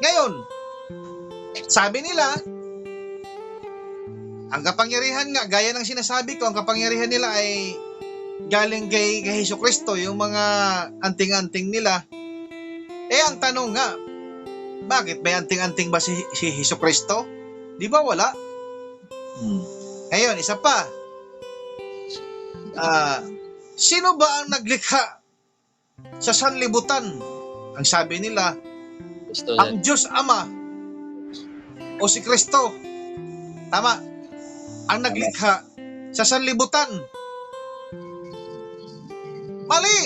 Ngayon, sabi nila, ang kapangyarihan nga, gaya ng sinasabi ko, ang kapangyarihan nila ay galing kay, kay Hesus Kristo, yung mga anting-anting nila. Eh, ang tanong nga, bakit may anting-anting ba si, si Hesus Kristo? Di ba wala? Hmm. Ngayon, isa pa. Ah, sino ba ang naglikha sa sanlibutan? Ang sabi nila, Gusto ang Diyos Ama o si Kristo. Tama. Ang naglikha sa sanlibutan. Mali.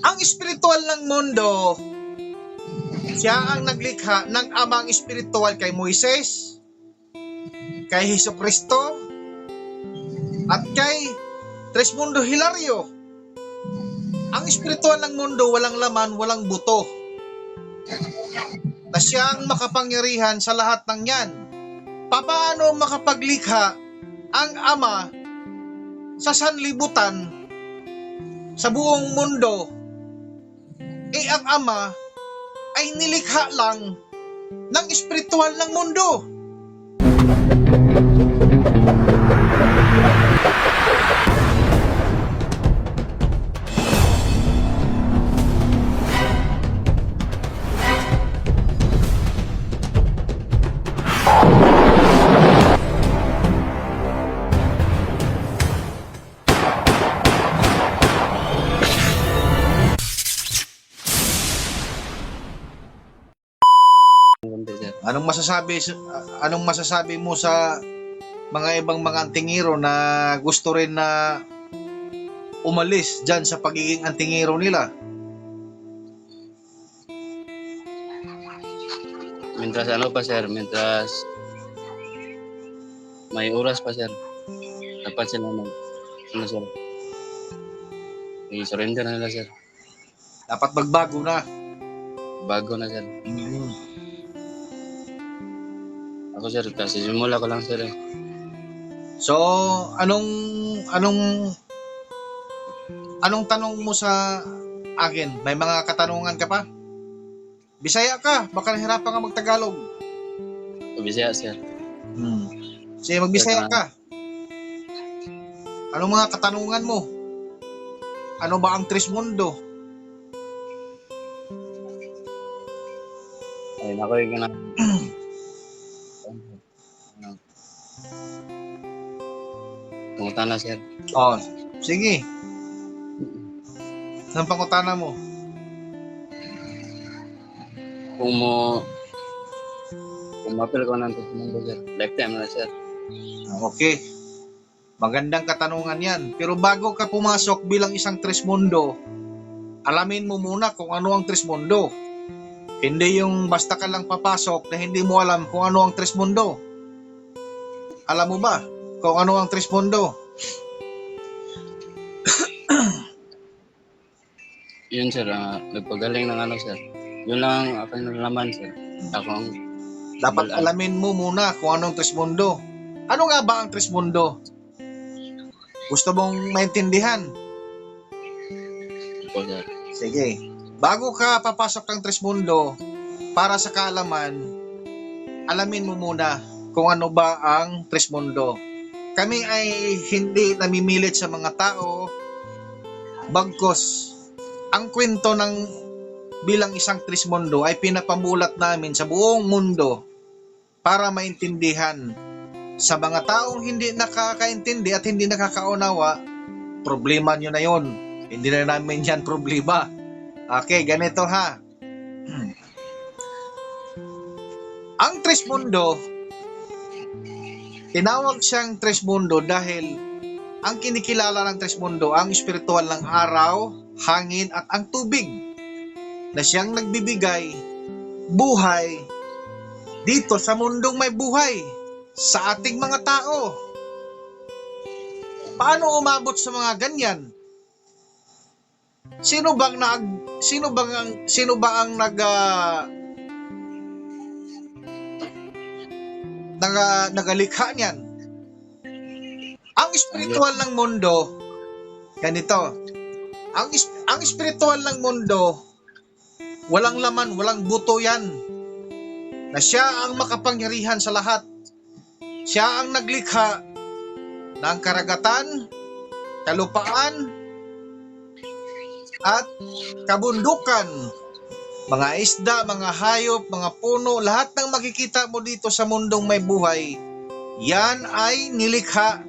Ang espiritual ng mundo, siya ang naglikha ng amang espiritual kay Moises, kay Hesus Kristo, at kay Tresmundo Hilario. Ang espiritual ng mundo walang laman, walang buto na siyang makapangyarihan sa lahat ng yan. Paano makapaglikha ang Ama sa sanlibutan sa buong mundo? Eh ang Ama ay nilikha lang ng espiritual ng mundo. Anong masasabi anong masasabi mo sa mga ibang mga antingero na gusto rin na umalis diyan sa pagiging antingero nila? Mientras ano pa sir, mientras may oras pa sir, dapat sila mag, ano sir, i-surrender na nila sir, Dapat magbago na. bago na sir. Ako sir, kasi simula ko lang sir eh. So, anong anong anong tanong mo sa akin? May mga katanungan ka pa? Bisaya ka, baka nahirapan ka magtagalog. Bisaya sir. Hmm. Sige, magbisaya ka. Anong mga katanungan mo? Ano ba ang Trismundo? Ay, ako yung ganang. Pumunta na sir. Oh, sige. Anong pangutana mo? Kung mo, kung mapil ko ng tumundo sir, lifetime na sir. Okay. Magandang katanungan yan. Pero bago ka pumasok bilang isang Trismundo, alamin mo muna kung ano ang Trismundo. Hindi yung basta ka lang papasok na hindi mo alam kung ano ang Trismundo. Alam mo ba kung ano ang Trismundo? Yun sir, ah, nagpagaling ng ano sir. Yun lang ang aking nalaman sir. Ako ang Dapat Wala. alamin mo muna kung anong Trismundo. Ano nga ba ang Trismundo? Gusto mong maintindihan? po sir. Sige. Bago ka papasok ng Trismundo, para sa kaalaman, alamin mo muna kung ano ba ang Trismundo. Kami ay hindi namimilit sa mga tao, bagkos ang kwento ng bilang isang Trismundo ay pinapamulat namin sa buong mundo para maintindihan. Sa mga taong hindi nakakaintindi at hindi nakakaunawa, problema nyo na yon. Hindi na namin yan problema. Okay, ganito ha. Ang Trismundo, tinawag siyang Trismundo dahil ang kinikilala ng Trismundo ang espiritual ng araw, hangin at ang tubig na siyang nagbibigay buhay dito sa mundong may buhay sa ating mga tao. Paano umabot sa mga ganyan? Sino bang nag sino bang ang sino ba ang nag ah, naga, nagalikha niyan? Ang espiritual ng mundo ganito. Ang ang espiritual ng mundo walang laman, walang buto yan. Na siya ang makapangyarihan sa lahat. Siya ang naglikha ng karagatan, kalupaan, at kabundukan. Mga isda, mga hayop, mga puno, lahat ng makikita mo dito sa mundong may buhay, yan ay nilikha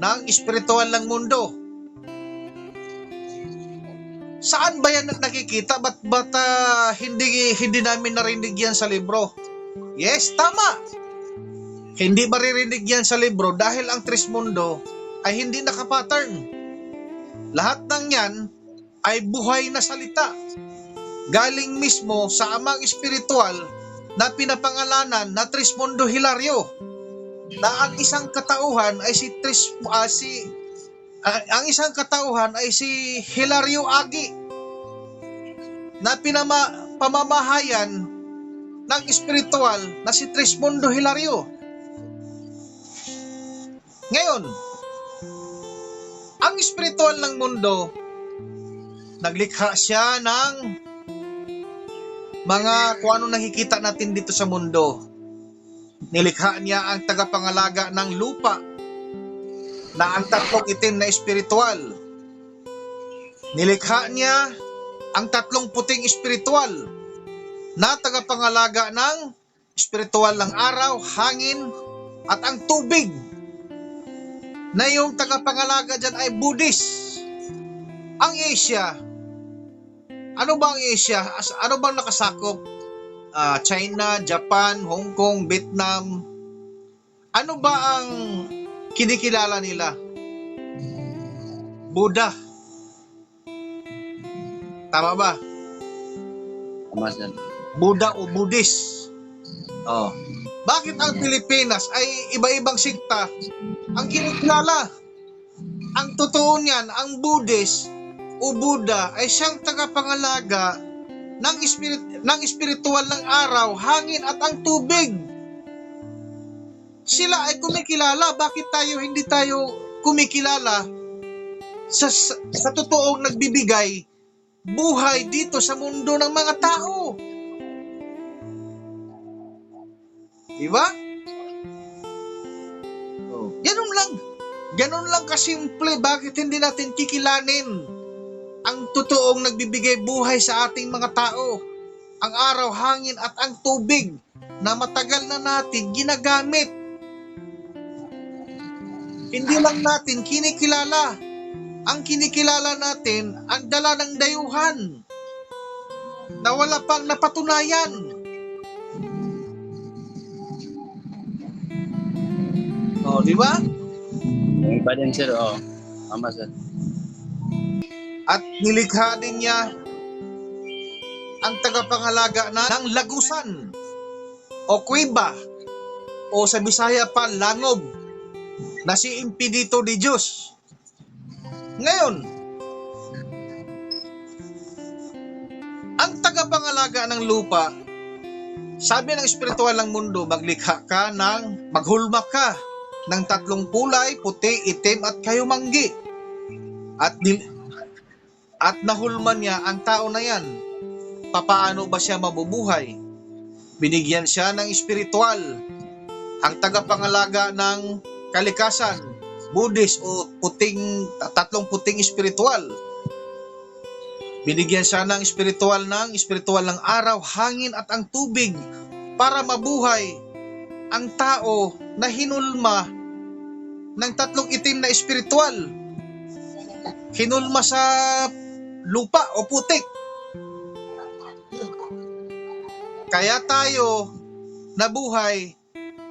ng espiritual ng mundo. Saan ba yan nakikita? Ba't, ba't ah, hindi, hindi namin narinig yan sa libro? Yes, tama. Hindi maririnig yan sa libro dahil ang Trismundo ay hindi nakapattern. Lahat ng yan ay buhay na salita. Galing mismo sa amang espiritual na pinapangalanan na Trismundo Hilario na ang isang katauhan ay si Tris ah, si ah, ang isang katauhan ay si Hilario Agi na pinama pamamahayan ng espiritual na si Trismundo Hilario. Ngayon, ang espiritual ng mundo, naglikha siya ng mga kung ano nakikita natin dito sa mundo. Nilikha niya ang tagapangalaga ng lupa na ang tatlong itim na espiritual. Nilikha niya ang tatlong puting espiritual na tagapangalaga ng espiritual ng araw, hangin, at ang tubig na yung tagapangalaga dyan ay Buddhist. Ang Asia, ano ba ang Asia? As- Ano bang nakasakop? Ah, China, Japan, Hong Kong, Vietnam. Ano ba ang kinikilala nila? Buddha. Tama ba? Tama sir. Buddha o Buddhist. Oh. Bakit ang Pilipinas ay iba-ibang sikta ang kinikilala? Ang totoo niyan, ang Buddhist o Buddha ay siyang tagapangalaga ng spirit ng espiritual ng araw, hangin at ang tubig. Sila ay kumikilala, bakit tayo hindi tayo kumikilala sa sa, sa totoong nagbibigay buhay dito sa mundo ng mga tao? Diba? Oh. Ganun lang. Ganun lang kasimple. Bakit hindi natin kikilanin totoong nagbibigay buhay sa ating mga tao? Ang araw, hangin at ang tubig na matagal na natin ginagamit. Hindi lang natin kinikilala. Ang kinikilala natin ang dala ng dayuhan na wala pang napatunayan. Oh, di ba? Iba din sir, oh. Tama sir. At nilikha din niya ang tagapangalaga na ng lagusan o kuiba o sa Bisaya pa langob na si Impedito de Diyos. Ngayon, ang tagapangalaga ng lupa, sabi ng espiritual ng mundo, maglikha ka ng, maghulma ka ng tatlong kulay, puti, itim at kayumanggi. At at nahulman niya ang tao na yan. Papaano ba siya mabubuhay? Binigyan siya ng espiritual, ang tagapangalaga ng kalikasan, Buddhist o puting, tatlong puting espiritual. Binigyan siya ng espiritual ng espiritual ng araw, hangin at ang tubig para mabuhay ang tao na hinulma ng tatlong itim na espiritual. Hinulma sa lupa o putik. Kaya tayo nabuhay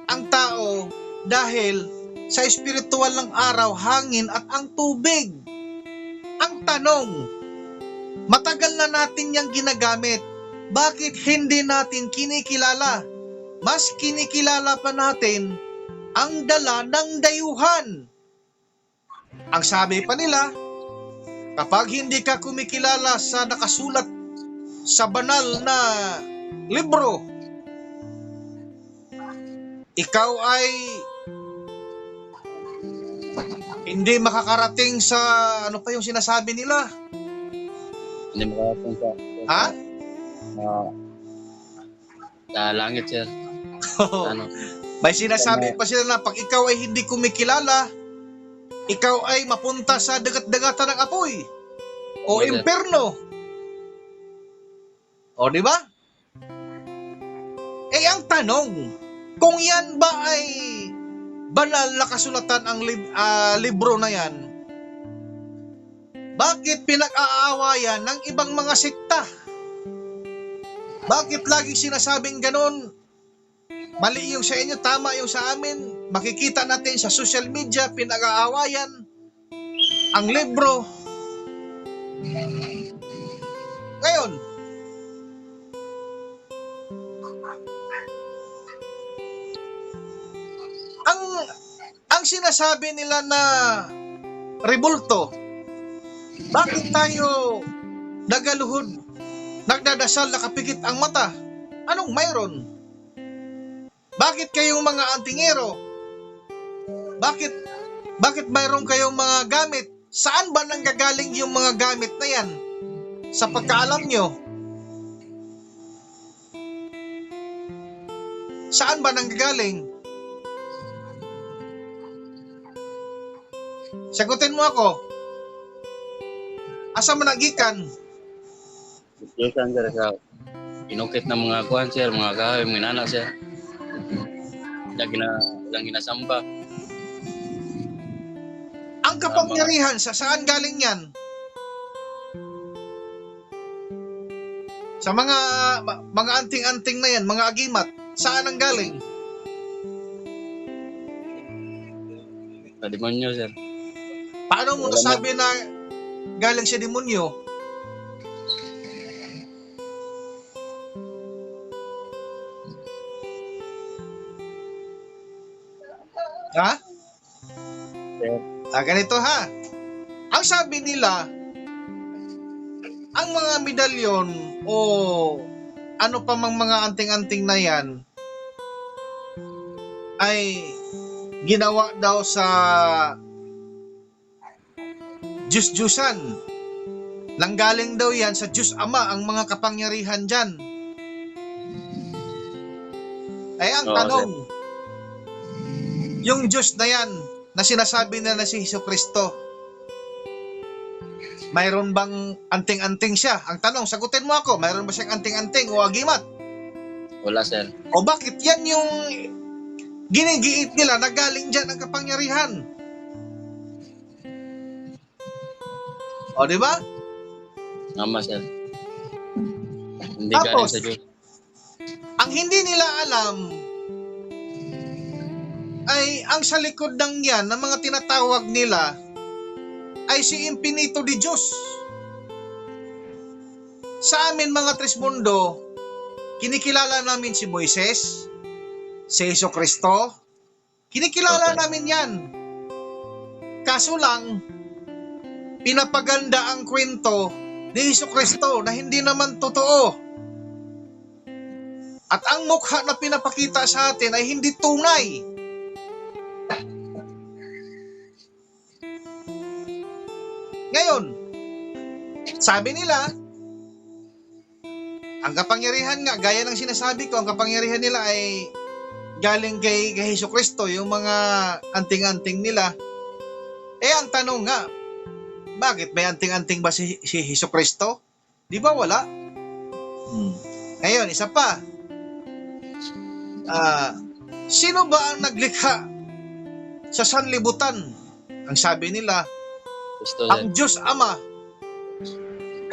ang tao dahil sa espiritual ng araw, hangin at ang tubig. Ang tanong, matagal na natin yang ginagamit. Bakit hindi natin kinikilala? Mas kinikilala pa natin ang dala ng dayuhan. Ang sabi pa nila, kapag hindi ka kumikilala sa nakasulat sa banal na libro, ikaw ay hindi makakarating sa ano pa yung sinasabi nila? Hindi makakapun sa... Ha? Ah, sa langit, sir. Ano? May sinasabi pa sila na pag ikaw ay hindi kumikilala, ikaw ay mapunta sa dagat-dagatan ng apoy o sir. imperno. O, di ba? Eh, ang tanong, kung yan ba ay banal na kasulatan ang lib- ah, libro na yan, bakit pinag-aawayan ng ibang mga sekta? Bakit laging sinasabing ganon? Mali yung sa inyo, tama yung sa amin. Makikita natin sa social media, pinag-aawayan ang libro. Ngayon, ang ang sinasabi nila na rebulto, bakit tayo nagaluhod, nagdadasal, nakapikit ang mata? Anong mayroon? Bakit kayong mga antingero? Bakit bakit mayroon kayong mga gamit? Saan ba nanggagaling yung mga gamit na yan? Sa pagkaalam nyo? Saan ba nanggagaling? Sagutin mo ako. Asa mo nagikan? Yes, sir, inukit ng mga kuhan, sir, mga kahoy, mga nana, sir. Lagi na, lang ginasamba. Ang kapangyarihan sa saan galing yan? Sa mga mga anting-anting na yan, mga agimat, saan ang galing? Sa demonyo, sir. Paano mo Wala nasabi na galing sa demonyo? Ah, ganito ha. Ang sabi nila, ang mga medalyon o ano pa mang mga anting-anting na yan ay ginawa daw sa Diyos-Diyusan. Nanggaling daw yan sa Diyos Ama ang mga kapangyarihan dyan. Ay ang Oo, tanong, yung Diyos na yan na sinasabi na na si Hesus Kristo, mayroon bang anting-anting siya? Ang tanong, sagutin mo ako, mayroon ba siyang anting-anting o agimat? Wala, sir. O bakit yan yung ginigiit nila na galing dyan ang kapangyarihan? O, di ba? Ngama, sir. Hindi Tapos, galing sa Diyos. Ang hindi nila alam ay ang sa likod ng yan ng mga tinatawag nila ay si Impinito di Diyos. Sa amin mga Trismundo, kinikilala namin si Moises, si Yeso Kristo, kinikilala Okay. namin yan. Kaso lang, pinapaganda ang kwento ni Yeso Kristo na hindi naman totoo. At ang mukha na pinapakita sa atin ay hindi tunay. Sabi nila, ang kapangyarihan nga, gaya ng sinasabi ko, ang kapangyarihan nila ay galing kay, kay Heso Kristo, yung mga anting-anting nila. Eh, ang tanong nga, bakit may anting-anting ba si, si Heso Kristo? Di ba wala? Hmm. Ngayon, isa pa, Ah, sino ba ang naglikha sa sanlibutan? Ang sabi nila, sir. ang Diyos Ama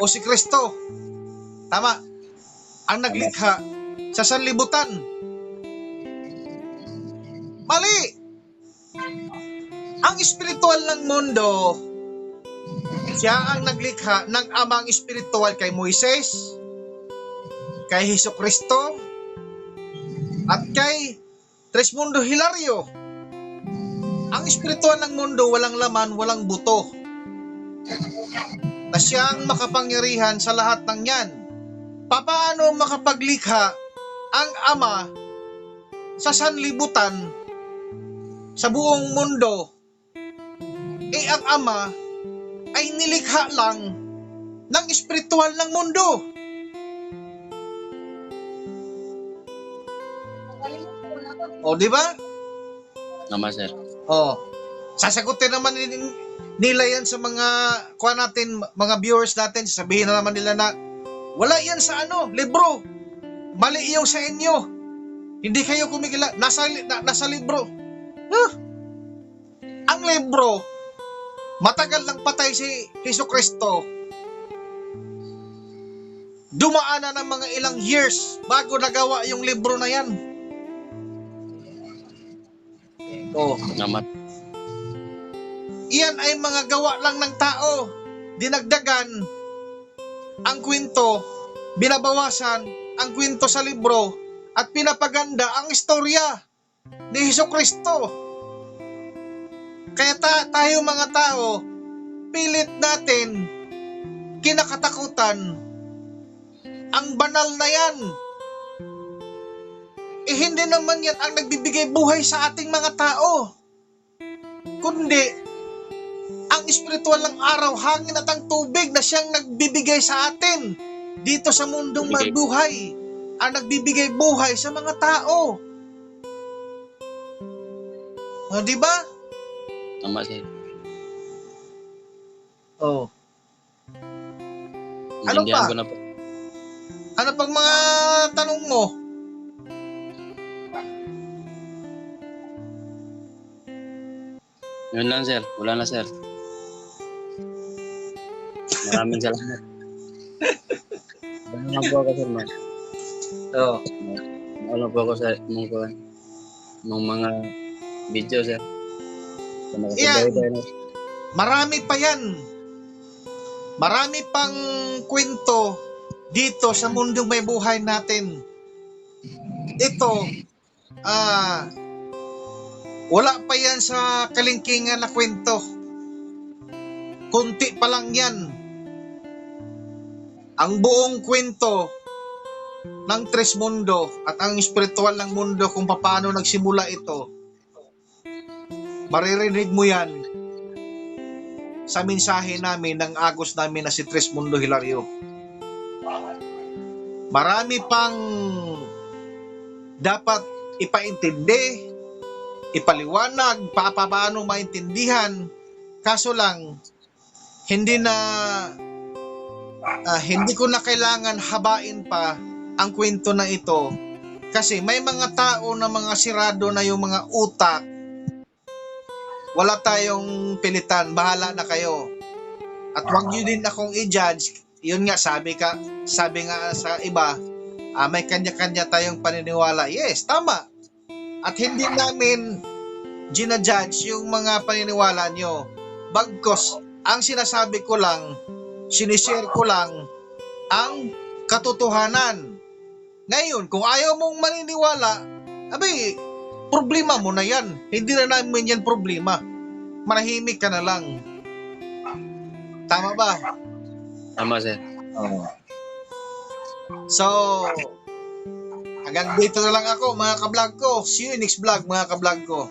o si Kristo. Tama. Ang naglikha sa sanlibutan. Mali! Ang espiritual ng mundo, siya ang naglikha ng amang espiritual kay Moises, kay Heso Kristo, at kay Tresmundo Hilario. Ang espiritual ng mundo walang laman, walang buto na siyang makapangyarihan sa lahat ng yan. Papaano makapaglikha ang Ama sa sanlibutan sa buong mundo? Eh ang Ama ay nilikha lang ng espiritual ng mundo. O, di ba? Tama, sir. O, Sasagutin naman ni- nila yan sa mga kuha natin, mga viewers natin, sasabihin na naman nila na wala yan sa ano, libro. Mali yung sa inyo. Hindi kayo kumikila. Nasa, na, nasa libro. Huh? Ang libro, matagal lang patay si Heso Kristo. Dumaan na ng mga ilang years bago nagawa yung libro na yan. Oh. Tama. Iyan ay mga gawa lang ng tao. Dinagdagan ang kwento, binabawasan ang kwento sa libro at pinapaganda ang istorya ni Heso Kristo. Kaya ta- tayo mga tao, pilit natin kinakatakutan ang banal na yan. Eh hindi naman yan ang nagbibigay buhay sa ating mga tao. Kundi ang espiritual ng araw, hangin at ang tubig na siyang nagbibigay sa atin dito sa mundong Bigay. mabuhay ang nagbibigay buhay sa mga tao. O, di ba? Tama, sir. Oh. Ano pa? ko na po. Ano pang mga tanong mo? Yun lang, sir. Wala na, sir. Maraming salamat. Ano po ako, sir, man. Oh. Ano po ako sa mong kuhan. Mong mga video, sir. Sa mga na. Marami pa yan. Marami pang kwento dito sa mundong may buhay natin. Ito, ah, wala pa yan sa kalingkingan na kwento. Kunti pa lang yan. Ang buong kwento ng Tres Mundo at ang espiritual ng mundo kung paano nagsimula ito. Maririnig mo yan sa mensahe namin ng agos namin na si Tres Mundo Hilario. Marami pang dapat ipaintindi, ipaliwanag, pa paano maintindihan. Kaso lang, hindi na ah, hindi ko na kailangan habain pa ang kwento na ito kasi may mga tao na mga sirado na yung mga utak wala tayong pilitan, bahala na kayo. At wag niyo din akong i-judge. Yun nga sabi ka, sabi nga sa iba, ah, may kanya-kanya tayong paniniwala. Yes, tama. At hindi namin ginajudge yung mga paniniwala nyo. Bagkos, ang sinasabi ko lang, sinishare ko lang ang katotohanan. Ngayon, kung ayaw mong maniniwala, abay, problema mo na yan. Hindi na namin yan problema. Manahimik ka na lang. Tama ba? Tama, sir. So, hanggang dito na lang ako, mga kablog ko. See you next vlog, mga kablog ko.